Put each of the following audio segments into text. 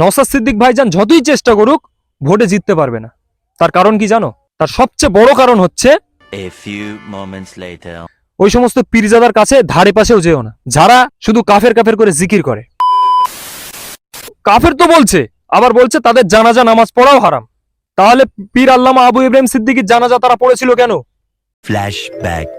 নওসাদ সিদ্দিক ভাইজান যতই চেষ্টা করুক ভোটে জিততে পারবে না। তার কারণ কি জানো? তার সবচেয়ে বড় কারণ হচ্ছে. ওই সমস্ত পীরজাদার কাছে ধারে পাশেও যেও না। যারা শুধু কাফের কাফের করে জিকির করে। কাফের তো বলছে আবার বলছে তাদের জানাজা নামাজ পড়াও হারাম। তাহলে পীর আল্লামা আবু ইব্রাহিম সিদ্দিকির জানাজা তারা পড়েছিল কেন? Flashback.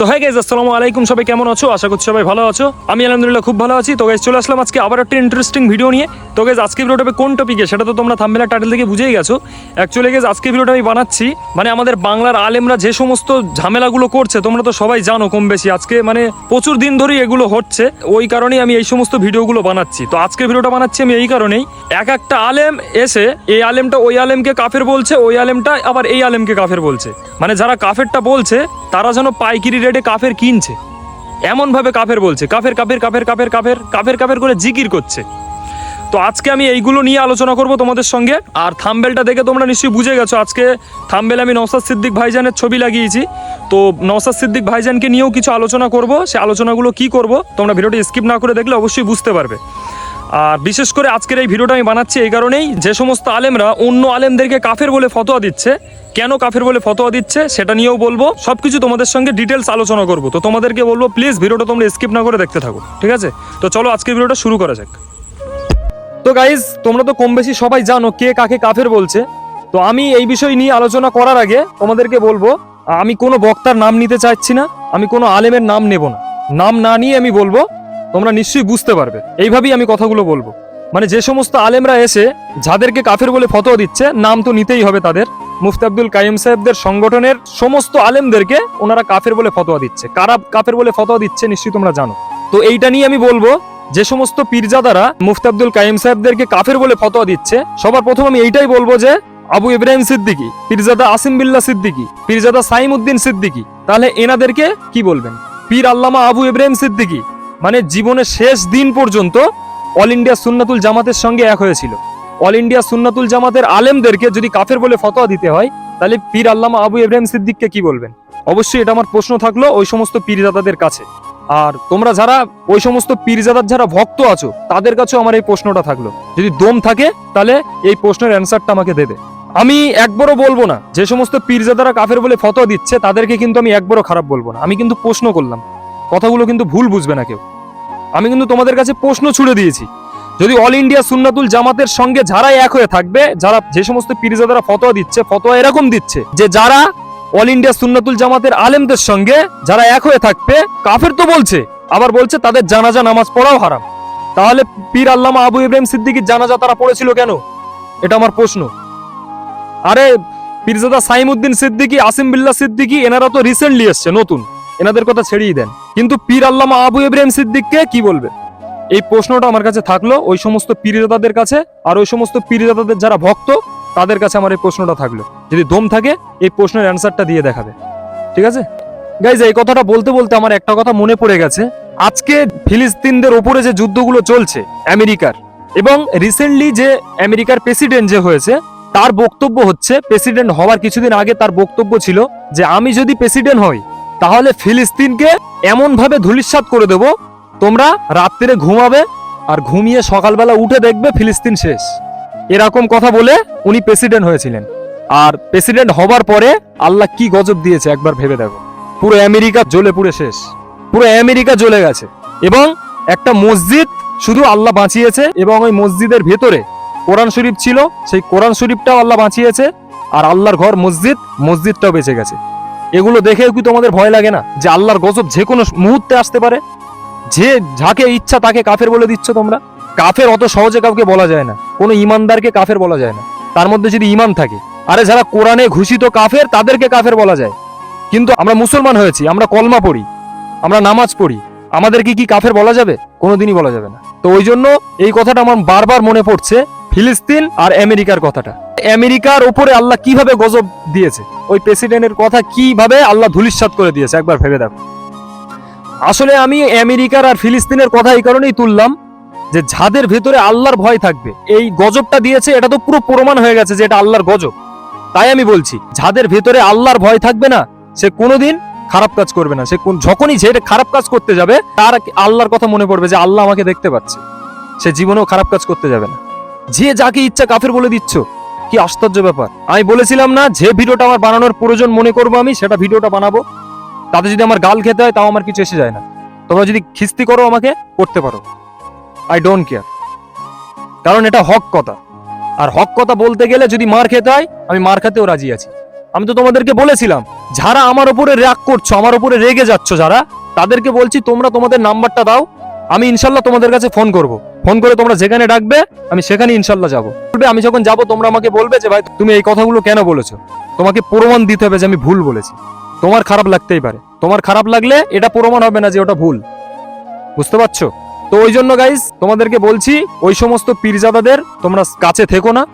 তো হ্যাঁ গাইজ আসসালামু আলাইকুম। সবাই কেমন আছো? আশা করছি সবাই ভালো আছো। আমি আলহামদুলিল্লাহ খুব ভালো আছি। তো গাইজ চলে আসলাম আজকে আবার একটা ইন্টারেস্টিং ভিডিও নিয়ে। তো গাইজ আজকে ভিডিওটা কোন টপিকে সেটা তো তোমরা থাম্বেলা টাইটেল থেকে বুঝেই গেছো। অ্যাকচুয়ালি গাইজ আজকে ভিডিওটা আমি বানাচ্ছি। মানে আমাদের বাংলার আলেমরা যে সমস্ত ঝামেলাগুলো করছে, তোমরা তো সবাই জানো কম বেশি। আজকে মানে প্রচুর দিন ধরেই এগুলো হচ্ছে। ওই কারণেই আমি এই সমস্ত ভিডিওগুলো বানাচ্ছি। তো আজকে ভিডিওটা বানাচ্ছি আমি এই কারণেই। এক একটা আলেম এসে, এই আলেমটা ওই আলেমকে কাফের বলছে, ওই আলেমটা আবার এই আলেমকে কাফের বলছে। মানে যারা কাফেরটা বলছে, তারা যেন পাইকিরি রেটে কাফের কিনছে। এমনভাবে কাফের বলছে, কাফের কাফের কাফের কাফের কাফের কাফের কাফের করে জিকির করছে। তো আজকে আমি এইগুলো নিয়ে আলোচনা করব তোমাদের সঙ্গে, আর থাম্বেলটা দেখে তোমরা নিশ্চয়ই বুঝে গেছো, আজকে থাম্বেল আমি নওসাদ সিদ্দিক ভাইজানের ছবি লাগিয়েছি। তো নওসাদ সিদ্দিক ভাইজানকে নিয়েও কিছু আলোচনা করব, সে আলোচনাগুলো কি করব, তোমরা ভিডিওটি স্কিপ না করে দেখলে অবশ্যই বুঝতে পারবে। আর বিশেষ করে আজকের এই ভিডিওটা আমি বানাচ্ছি এই কারণেই যে সমস্ত আলেমরা অন্য আলেমদেরকে কাফের বলে ফতোয়া দিচ্ছে, কেন কাফের বলে ফতোয়া দিচ্ছে সেটা নিয়েও বলব। সবকিছু তোমাদের সঙ্গে ডিটেলস আলোচনা করব। তো তোমাদেরকে বলব প্লিজ ভিডিওটা তোমরা স্কিপ না করে দেখতে থাকো, ঠিক আছে? তো চলো আজকের ভিডিওটা শুরু করা যাক। তো গাইজ তোমরা তো কম বেশি সবাই জানো কে কাকে কাফের বলছে। তো আমি এই বিষয় নিয়ে আলোচনা করার আগে তোমাদেরকে বলব, আমি কোনো বক্তার নাম নিতে চাইছি না, আমি কোনো আলেমের নাম নেব না। নাম না নিয়ে আমি বলব তোমরা নিশ্চয়ই বুঝতে পারবে। এইভাবেই আমি কথাগুলো বলব। মানে যে সমস্ত আলেমরা এসে যাদেরকে কাফের বলে ফতোয়া দিচ্ছে, নাম তো নিতেই হবে তাদের। মুফতি আব্দুল কাইম সাহেবদের সংগঠনের সমস্ত আলেমদেরকে ওনারা কাফের বলে ফতোয়া দিচ্ছে। কারা কাফের বলে ফতোয়া দিচ্ছে নিশ্চয়ই তোমরা জানো। তো এইটা নিয়ে আমি বলব, যে সমস্ত পীরজাদারা মুফতি আব্দুল কাইম সাহেবদেরকে কাফের বলে ফতোয়া দিচ্ছে, সবার প্রথম আমি এইটাই বলব যে, আবু ইব্রাহিম সিদ্দিকি, পীরজাদা আসিম বিল্লাহ সিদ্দিকি, পীরজাদা সাইম উদ্দিন সিদ্দিকি, তাহলে এনাদেরকে কি বলবেন? পীর আল্লামা আবু ইব্রাহিম সিদ্দিকি মানে জীবনের শেষ দিন পর্যন্ত অল ইন্ডিয়া সুন্নাতুল জামাতের সঙ্গে এক হয়েছিল। অল ইন্ডিয়া সুন্নাতুল জামাতের আলেমদেরকে যদি কাফের বলে ফতোয়া দিতে হয়, তাহলে পীর আল্লামা আবু ইব্রাহিম সিদ্দিককে কি বলবেন? অবশ্যই এটা আমার প্রশ্ন থাকল ওই সমস্ত পীরজাদাদের কাছে। আর তোমরা যারা ওই সমস্ত পীরজাদার যারা ভক্ত আছো, তাদের কাছেও আমার এই প্রশ্নটা থাকল। যদি দম থাকে, তাহলে এই প্রশ্নের অ্যান্সারটা আমাকে দেবে। আমি একবারও বলব না, যে সমস্ত পীরজাদারা কাফের বলে ফতোয়া দিচ্ছে, তাদেরকে কিন্তু আমি একবারও খারাপ বলব না। আমি কিন্তু প্রশ্ন করলাম। কথাগুলো কিন্তু ভুল বুঝবে না কেউ। আমি কিন্তু তোমাদের কাছে প্রশ্ন ছুড়ে দিয়েছি। যদি অল ইন্ডিয়া সুন্নাতুল জামাতের সঙ্গে যারা এক হয়ে থাকবে, যারা যে সমস্ত পীরজাদারা ফতোয়া দিচ্ছে, ফতোয়া এরকম দিচ্ছে যে যারা অল ইন্ডিয়া সুন্নাতুল জামাতের আলেমদের সঙ্গে যারা এক হয়ে থাকবে, কাফের তো বলছে, আবার বলছে তাদের জানাজা নামাজ পড়াও হারাম। তাহলে পীর আল্লামা আবু ইব্রাহিম সিদ্দিকির জানাজা তারা পড়েছিল কেন? এটা আমার প্রশ্ন। আরে, পীরজাদা সাইমুদ্দিন সিদ্দিকি, আসিম বিল্লাহ সিদ্দিকি, এনারা তো রিসেন্টলি এসছে, নতুন। এনাদের কথা ছেড়িয়ে দেন। কিন্তু পীর আল্লামা আবু ইব্রাহিম সিদ্দিককে কি বলবে? এই প্রশ্নটা আমার কাছে থাকল, ওই সমস্ত পীরদাদাদের কাছে, আর ওই সমস্ত পীরদাদাদের যারা ভক্ত, তাদের কাছে আমার এই প্রশ্নটা থাকল। যদি দম থাকে, এই প্রশ্নের অ্যান্সারটা দিয়ে দেখাবে। ঠিক আছে? গাইজ এই কথাটা বলতে বলতে আমার একটা কথা মনে পড়ে গেছে। আজকে ফিলিস্তিনদের ওপরে যে যুদ্ধগুলো চলছে আমেরিকার, এবং রিসেন্টলি যে আমেরিকার প্রেসিডেন্ট যে হয়েছে, তার বক্তব্য হচ্ছে প্রেসিডেন্ট হওয়ার কিছুদিন আগে তার বক্তব্য ছিল যে, আমি যদি প্রেসিডেন্ট হই তাহলে ফিলিস্তিনকে এমন ভাবে ধূলিসাৎ করে দেব, তোমরা রাত্রিরে ঘুমাবে আর ঘুমিয়ে সকালবেলা উঠে দেখবে ফিলিস্তিন শেষ। এরকম কথা বলে উনি প্রেসিডেন্ট হয়েছিলেন। আর প্রেসিডেন্ট হবার পরে আল্লাহ কি গজব দিয়েছে একবার ভেবে দেখো। পুরো আমেরিকা জ্বলে পুড়ে শেষ। পুরো আমেরিকা জ্বলে গেছে। এবং একটা মসজিদ শুধু আল্লাহ বাঁচিয়েছে এবং ওই মসজিদের ভেতরে কোরআন শরীফ ছিল, সেই কোরআন শরীফটাও আল্লাহ বাঁচিয়েছে। আর আল্লাহর ঘর মসজিদ, মসজিদটাও বেঁচে গেছে। এগুলো দেখেও কি তোমাদের ভয় লাগে না? যে আল্লাহর গজব যে কোনো মুহূর্তে আসতে পারে? যে যাকে ইচ্ছা তাকে কাফের বলে দিচ্ছ তোমরা? কাফের অত সহজে কাউকে বলা যায় না। কোনো ইমানদারকে কাফের বলা যায় না। তার মধ্যে যদি ইমান থাকে, আরে যারা কোরআনে ঘোষিত কাফের, তাদেরকে কাফের বলা যায়। কিন্তু আমরা মুসলমান হয়েছি, আমরা কলমা পড়ি, আমরা নামাজ পড়ি, আমাদেরকে কি কাফের বলা যাবে? কোনোদিনই বলা যাবে না। তো ওই জন্য এই কথাটা আমার বারবার মনে পড়ছে ফিলিস্তিন আর আমেরিকার কথাটা। আমেরিকার উপরে আল্লাহ কীভাবে গজব দিয়েছে? ওই প্রেসিডেন্টের কথা কীভাবে আল্লাহ ধুলিস্বাত করে দিয়েছে? একবার ভেবে দেখো। আসলে আমি আমেরিকার আর ফিলিস্তিনের কথা এই কারণেই তুললাম যে যাদের ভেতরে আল্লাহর ভয় থাকবে, এই গজবটা দিয়েছে, এটা তো পুরো প্রমাণ হয়ে গেছে যে এটা আল্লাহর গজব। তাই আমি বলছি, যাদের ভেতরে আল্লাহর ভয় থাকবে না, সে কোনোদিন খারাপ কাজ করবে না। সে কোন- যখনই যে খারাপ কাজ করতে যাবে, তার আল্লাহর কথা মনে পড়বে যে আল্লাহ আমাকে দেখতে পাচ্ছে। সে জীবনেও খারাপ কাজ করতে যাবে না। যে যাকে ইচ্ছা কাফের বলে দিচ্ছ। কি আশ্চর্য ব্যাপার। আমি বলেছিলাম না, যে ভিডিওটা আমার বানানোর প্রয়োজন মনে করব আমি, সেটা ভিডিওটা বানাবো। তাতে যদি আমার গাল খেতে হয়, তাও আমার কিছু এসে যায় না। তোমরা যদি খিস্তি করো আমাকে, করতে পারো। আই ডোন্ট কেয়ার কারণ এটা হক কথা। আর হক কথা বলতে গেলে যদি মার খেতে হয়, আমি মার খেতেও রাজি আছি। আমি তো তোমাদেরকে বলেছিলাম, যারা আমার উপরে রাগ করছ, আমার উপরে রেগে যাচ্ছ যারা, তাদেরকে বলছি, তোমরা তোমাদের নাম্বারটা দাও আমি ইনশাল্লাহ তোমাদের কাছে ফোন করব। ফোন করে তোমরা যেখানে ডাকবে, আমি সেখানে ইনশাল্লাহ যাব। বলবে, আমি যখন যাব, তোমরা আমাকে বলবে যে, ভাই, তুমি এই কথাগুলো কেন বলেছ? তোমাকে প্রমাণ দিতে হবে যে, আমি ভুল বলেছি। তোমার খারাপ লাগতেই পারে। তোমার খারাপ লাগলে এটা প্রমাণ হবে না যে, ওটা ভুল। বুঝতে পারছ? তো ওই জন্য গাইস তোমাদেরকে বলছি, ওই সমস্ত পীরজাদাদের তোমরা কাছে থেকো না।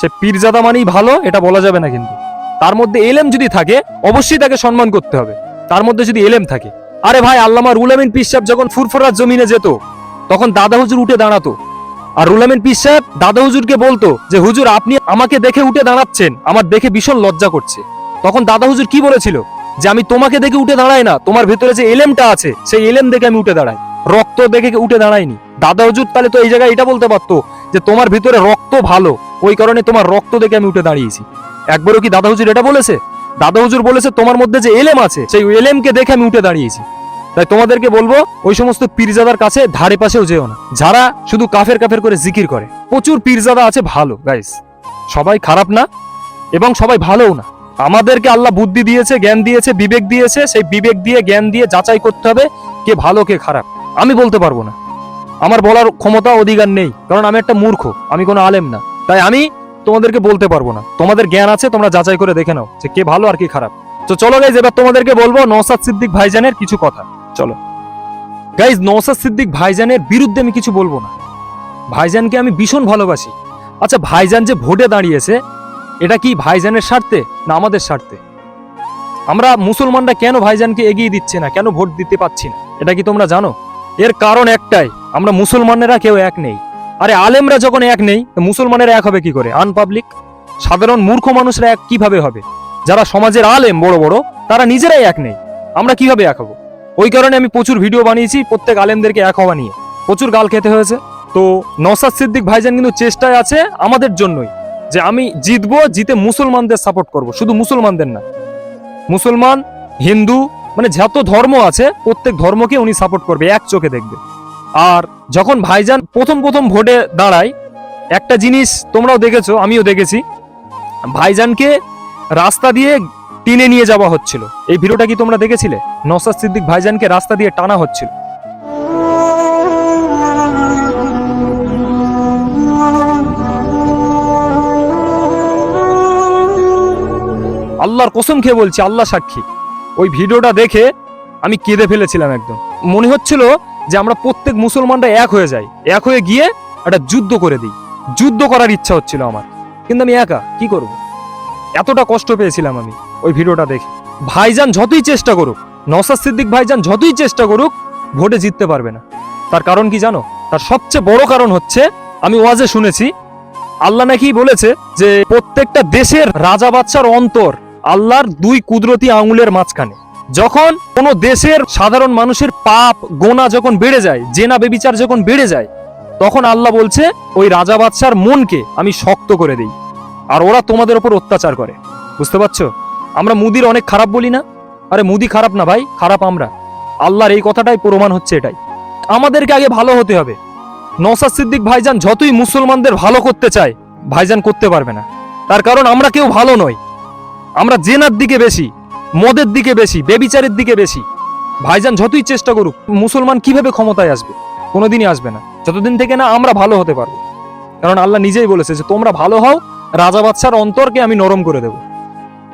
সে পীরজাদা মানেই ভালো, এটা বলা যাবে না কিন্তু। তার মধ্যে এলেম যদি থাকে, অবশ্যই তাকে সম্মান করতে হবে। তার মধ্যে যদি এলেম থাকে। আরে ভাই, আল্লামা রুলামিন পিস সাহেব যখন ফুরফুরার জমিনে যেত, তখন দাদা হুজুর উঠে দাঁড়াতো। আর রুলামিন পিস সাহেব দাদা হুজুরকে বলতো যে, হুজুর, আপনি আমাকে দেখে উঠে দাঁড়াচ্ছেন, আমার দেখে ভীষণ লজ্জা করছে। তখন দাদা হুজুর কি বলেছিল? যে, আমি তোমাকে দেখে উঠে দাঁড়াই না, তোমার ভেতরে যে এলেমটা আছে, সেই এলেম দেখে আমি উঠে দাঁড়াই। রক্ত দেখে উঠে দাঁড়াইনি দাদা হুজুর তাহলে তো এই জায়গায় এটা বলতে পারতো যে, তোমার ভিতরে রক্ত ভালো, ওই কারণে তোমার রক্ত দেখে আমি উঠে দাঁড়িয়েছি। একবারও কি দাদা হুজুর এটা বলেছে? দাদা হুজুর বলেছে, তোমার মধ্যে যে এলেম আছে, সেই এলেমকে দেখে আমি উঠে দাঁড়িয়েছি। তাই তোমাদেরকে বলব, ওই সমস্ত পীরজাদার কাছে ধারে পাশেও যেও না। যারা শুধু কাফের কাফের করে জিকির করে। প্রচুর পীরজাদা আছে ভালো গাইস সবাই খারাপ না, এবং সবাই ভালোও না। আমাদেরকে আল্লাহ বুদ্ধি দিয়েছে, জ্ঞান দিয়েছে, বিবেক দিয়েছে। সেই বিবেক দিয়ে, জ্ঞান দিয়ে যাচাই করতে হবে, কে ভালো, কে খারাপ। আমি বলতে পারব না। আমার বলার ক্ষমতা, অধিকার নেই, কারণ আমি একটা মূর্খ, আমি কোনো আলেম না। তাই আমি তোমাদেরকে বলতে পারব না। তোমাদের জ্ঞান আছে, তোমরা যাচাই করে দেখে নাও যে কে ভালো আর কি খারাপ। তো চলো গাইজ এবার তোমাদেরকে বলব নওসাদ সিদ্দিক ভাইজানের কিছু কথা। চলো। গাইজ নওসাদ সিদ্দিক ভাইজানের বিরুদ্ধে আমি কিছু বলব না। ভাইজানকে আমি ভীষণ ভালোবাসি। আচ্ছা ভাইজান যে ভোটে দাঁড়িয়েছে, এটা কি ভাইজানের স্বার্থে না আমাদের স্বার্থে? আমরা মুসলমানরা কেন ভাইজানকে এগিয়ে দিচ্ছে না, কেন ভোট দিতে পাচ্ছি না? এটা কি তোমরা জানো? এর কারণ একটাই, আমরা মুসলমানেরা কেউ এক নেই। আরে, আলেমরা যখন এক নেই মুসলমানেরা এক হবে কি করে? আনপাবলিক সাধারণ মূর্খ মানুষরা এক কীভাবে হবে? যারা সমাজের আলেম, বড় বড়, তারা নিজেরাই এক নেই। আমরা কীভাবে এক হব? ওই কারণে আমি প্রচুর ভিডিও বানিয়েছি, প্রত্যেক আলেমদেরকে এক হওয়া নিয়ে। প্রচুর গাল খেতে হয়েছে। তো নসাদ সিদ্দিক ভাইজান কিন্তু চেষ্টায় আছে আমাদের জন্যই যে আমি জিতবো, জিতে মুসলমানদের সাপোর্ট করব। শুধু মুসলমানদের না, মুসলমান, হিন্দু মানে যত ধর্ম আছে, প্রত্যেক ধর্মকে উনি সাপোর্ট করবে, এক চোখে দেখবে। আর যখন ভাইজান প্রথম প্রথম ভোটে দাঁড়ায়, একটা জিনিস তোমরাও দেখেছ, আমিও দেখেছি, ভাইজানকে রাস্তা দিয়ে টেনে নিয়ে যাওয়া হচ্ছিল। এই ভিডিওটা কি তোমরা দেখেছিলে? নসাদ সিদ্দিক ভাইজানকে রাস্তা দিয়ে টানা হচ্ছিল। আল্লাহর কসম খেয়ে বলছি, আল্লাহ সাক্ষী। ওই ভিডিওটা দেখে আমি কেঁদে ফেলেছিলাম একদম। মনে হচ্ছিল যে আমরা প্রত্যেক মুসলমানরা এক হয়ে যাই। এক হয়ে গিয়ে একটা যুদ্ধ করে দিই। যুদ্ধ করার ইচ্ছা হচ্ছিল আমার। কিন্তু আমি একা, কি করব? এতটা কষ্ট পেয়েছিলাম আমি। ওই ভিডিওটা দেখে। ভাইজান যতই চেষ্টা করুক নসাদ সিদ্দিক ভাইজান যতই চেষ্টা করুক, ভোটে জিততে পারবে না। তার কারণ কি জানো? তার সবচেয়ে বড় কারণ হচ্ছে, আমি ওয়াজে শুনেছি, আল্লাহ নাকি বলেছে যে, প্রত্যেকটা দেশের রাজা বাচ্চার অন্তর আল্লাহর দুই কুদরতি আঙুলের মাঝখানে। যখন কোনো দেশের সাধারণ মানুষের পাপ, গোনা যখন বেড়ে যায়, জেনা বেবিচার যখন বেড়ে যায়, তখন আল্লাহ বলছে, ওই রাজা বাদশার মনকে আমি শক্ত করে দেই। আর ওরা তোমাদের ওপর অত্যাচার করে। বুঝতে পারছ? আমরা মুদির অনেক খারাপ বলি না? আরে মুদি খারাপ না ভাই, খারাপ আমরা। আল্লাহর এই কথাটাই প্রমাণ হচ্ছে এটাই। আমাদেরকে আগে ভালো হতে হবে। নসাদ সিদ্দিক ভাইজান যতই মুসলমানদের ভালো করতে চায়, ভাইজান করতে পারবে না। তার কারণ আমরা কেউ ভালো নয় আমরা জেনার দিকে বেশি, মদের দিকে বেশি, বেবিচারের দিকে বেশি। ভাইজান যতই চেষ্টা করুক, মুসলমান কীভাবে ক্ষমতায় আসবে? কোনোদিনই আসবে না। যতদিন থেকে না আমরা ভালো হতে পারব। কারণ আল্লাহ নিজেই বলেছে যে, তোমরা ভালো হও, রাজা বাচ্চার অন্তরকে আমি নরম করে দেব।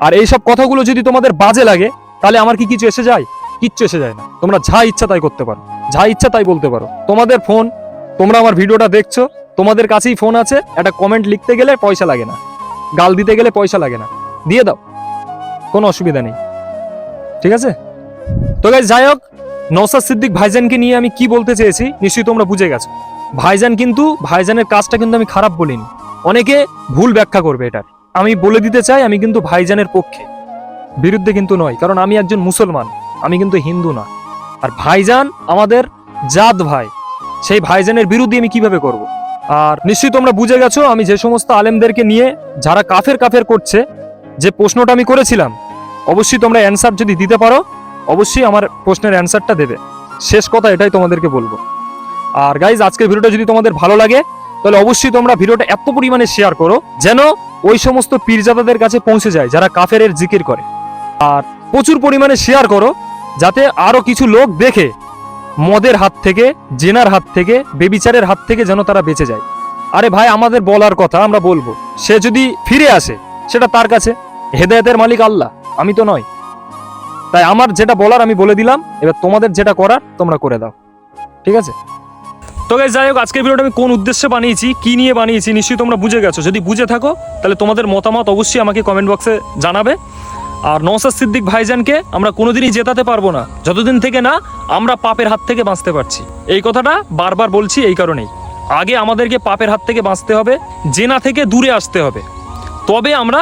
আর এইসব কথাগুলো যদি তোমাদের বাজে লাগে, তাহলে আমার কি কিছু এসে যায়? কিচ্ছু এসে যায় না। তোমরা যা ইচ্ছা তাই করতে পারো। যা ইচ্ছা তাই বলতে পারো। তোমাদের ফোন, তোমরা আমার ভিডিওটা দেখছ, তোমাদের কাছেই ফোন আছে, একটা কমেন্ট লিখতে গেলে পয়সা লাগে না। গাল দিতে গেলে পয়সা লাগে না। দিয়ে দাও। কোনো অসুবিধা নেই। ঠিক আছে? তো গাইজ যাই হোক নৌসাদ সিদ্দিক ভাইজানকে নিয়ে আমি কি বলতে চেয়েছি, নিশ্চয়ই তোমরা বুঝে গেছো। ভাইজান কিন্তু, ভাইজানের কাজটা কিন্তু আমি খারাপ বলিনি। অনেকে ভুল ব্যাখ্যা করবে এটার। আমি বলে দিতে চাই, আমি কিন্তু ভাইজানের পক্ষে। বিরুদ্ধে কিন্তু নয়, কারণ আমি একজন মুসলমান, আমি কিন্তু হিন্দু না। আর ভাইজান আমাদের জাত ভাই, সেই ভাইজানের বিরুদ্ধে আমি কীভাবে করব? আর নিশ্চয়ই তোমরা বুঝে গেছো, আমি যে সমস্ত আলেমদেরকে নিয়ে যারা কাফের কাফের করছে, যে প্রশ্নটা আমি করেছিলাম, অবশ্যই তোমরা অ্যান্সার যদি দিতে পারো, অবশ্যই আমার প্রশ্নের অ্যান্সারটা দেবে। শেষ কথা এটাই তোমাদেরকে বলব। আর গাইজ আজকের ভিডিওটা যদি তোমাদের ভালো লাগে তাহলে অবশ্যই তোমরা ভিডিওটা এত পরিমাণে শেয়ার করো যেন ওই সমস্ত পীরজাদাদের কাছে পৌঁছে যায়, যারা কাফের জিকির করে। আর প্রচুর পরিমাণে শেয়ার করো, যাতে আরও কিছু লোক দেখে মদের হাত থেকে, জেনার হাত থেকে, বেবিচারের হাত থেকে যেন তারা বেঁচে যায়। আরে ভাই, আমাদের বলার কথা আমরা বলব, সে যদি ফিরে আসে, সেটা তার কাছে। হেদায়েতের মালিক আল্লাহ, আমি তো নয় তাই আমার যেটা বলার আমি বলে দিলাম, এবার তোমাদের যেটা করার তোমরা করে দাও। ঠিক আছে? তো গাইজ যাই হোক, আজকের ভিডিওটা আমি কোন উদ্দেশ্যে বানিয়েছি, কি নিয়ে বানিয়েছি, নিশ্চয়ই তোমরা বুঝে গেছো। যদি বুঝে থাকো, তাহলে তোমাদের মতামত অবশ্যই আমাকে কমেন্ট বক্সে জানাবে। আর নৌসাদ সিদ্দিক ভাইজানকে আমরা কোনোদিনই জেতাতে পারব না। যতদিন থেকে না, আমরা পাপের হাত থেকে বাঁচতে পারছি। এই কথাটা বারবার বলছি এই কারণেই। আগে আমাদেরকে পাপের হাত থেকে বাঁচতে হবে, জেনা থেকে দূরে আসতে হবে। তবে আমরা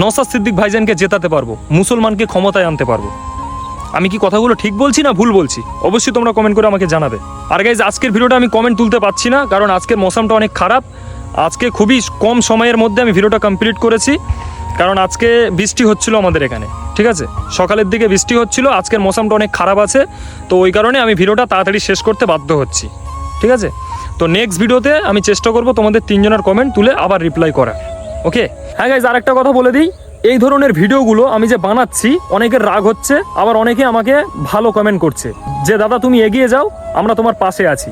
নৌসাদ সিদ্দিক ভাইজানকে জেতাতে পারব, মুসলমানকে ক্ষমতায় আনতে পারব। আমি কি কথাগুলো ঠিক বলছি না ভুল বলছি? অবশ্যই তোমরা কমেন্ট করে আমাকে জানাবে। আর গাইজ আজকের ভিডিওটা আমি কমেন্ট তুলতে পারছি না, কারণ আজকের মৌসামটা অনেক খারাপ। আজকে খুবই কম সময়ের মধ্যে আমি ভিডিওটা কমপ্লিট করেছি, কারণ আজকে বৃষ্টি হচ্ছিল আমাদের এখানে, ঠিক আছে? সকালের দিকে বৃষ্টি হচ্ছিল, আজকের মৌসামটা অনেক খারাপ আছে, তো ওই কারণে আমি ভিডিওটা তাড়াতাড়ি শেষ করতে বাধ্য হচ্ছি, ঠিক আছে? তো নেক্সট ভিডিওতে আমি চেষ্টা করব তোমাদের তিনজনের কমেন্ট তুলে আবার রিপ্লাই করা ওকে হ্যাঁ গাইজ আরেকটা কথা বলে দিই। এই ধরনের ভিডিওগুলো আমি যে বানাচ্ছি, অনেকের রাগ হচ্ছে, আবার অনেকে আমাকে ভালো কমেন্ট করছে। যে, দাদা, তুমি এগিয়ে যাও, আমরা তোমার পাশে আছি।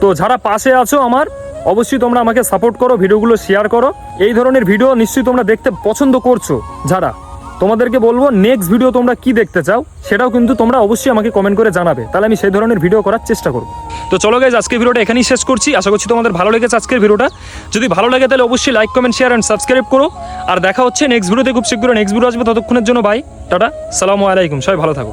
তো যারা পাশে আছো আমার, অবশ্যই তোমরা আমাকে সাপোর্ট করো, ভিডিওগুলো শেয়ার করো। এই ধরনের ভিডিও নিশ্চয়ই তোমরা দেখতে পছন্দ করছ। যারা, তোমাদেরকে বলব নেক্সট ভিডিও তোমরা কি দেখতে চাও, সেটাও কিন্তু তোমরা অবশ্যই আমাকে কমেন্ট করে জানাবে। তাহলে আমি সেই ধরনের ভিডিও করার চেষ্টা করব। তো চলো গাইজ আজকের ভিডিওটা এখানেই শেষ করছি। আশা করছি তোমাদের ভালো লেগেছে আজকের ভিডিওটা। যদি ভালো লাগে তাহলে অবশ্যই like comment share and subscribe করো। আর দেখা হচ্ছে নেক্সট ভিডিওতে খুব শীঘ্র নেক্সট ভিডিও আসবে ততক্ষণের জন্য বাই টাটা, সালামু আলাইকুম, সবাই ভালো থাকো।